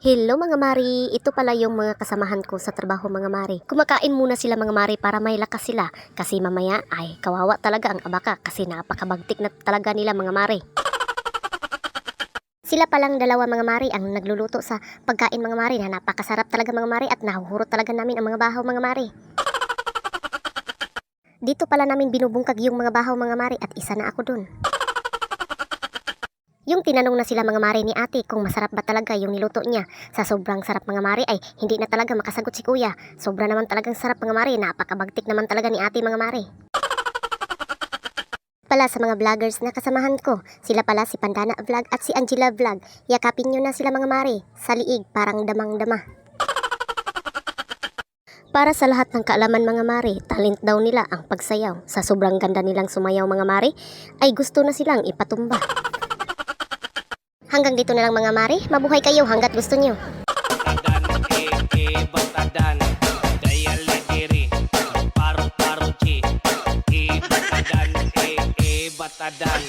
Hello mga Mari, ito pala yung mga kasamahan ko sa trabaho mga Mari. Kumakain muna sila mga Mari para may lakas sila kasi mamaya ay kawawa talaga ang abaka kasi napakabagtik na talaga nila mga Mari. Sila palang dalawa mga Mari ang nagluluto sa pagkain mga Mari na napakasarap talaga mga Mari at nahuhurot talaga namin ang mga bahaw mga Mari. Dito pala namin binubungkag yung mga bahaw mga Mari at isa na ako dun. Yung tinanong na sila mga mari ni ate kung masarap ba talaga yung niluto niya. Sa sobrang sarap mga mari ay hindi na talaga makasagot si kuya. Sobra naman talagang sarap mga mari. Napakabagtik naman talaga ni ate mga mari. Pala sa mga vloggers na kasamahan ko, sila pala si Pandana Vlog at si Angela Vlog. Yakapin nyo na sila mga mari. Sa liig, parang damang-dama. Para sa lahat ng kaalaman mga mari, talent daw nila ang pagsayaw. Sa sobrang ganda nilang sumayaw mga mari, ay gusto na silang ipatumba. Hanggang dito na lang mga mari. Mabuhay kayo hanggat gusto nyo. Batadan, eh, eh, batadan. Daya lagiri. Paro, chi. Eh, batadan, eh, eh, batadan.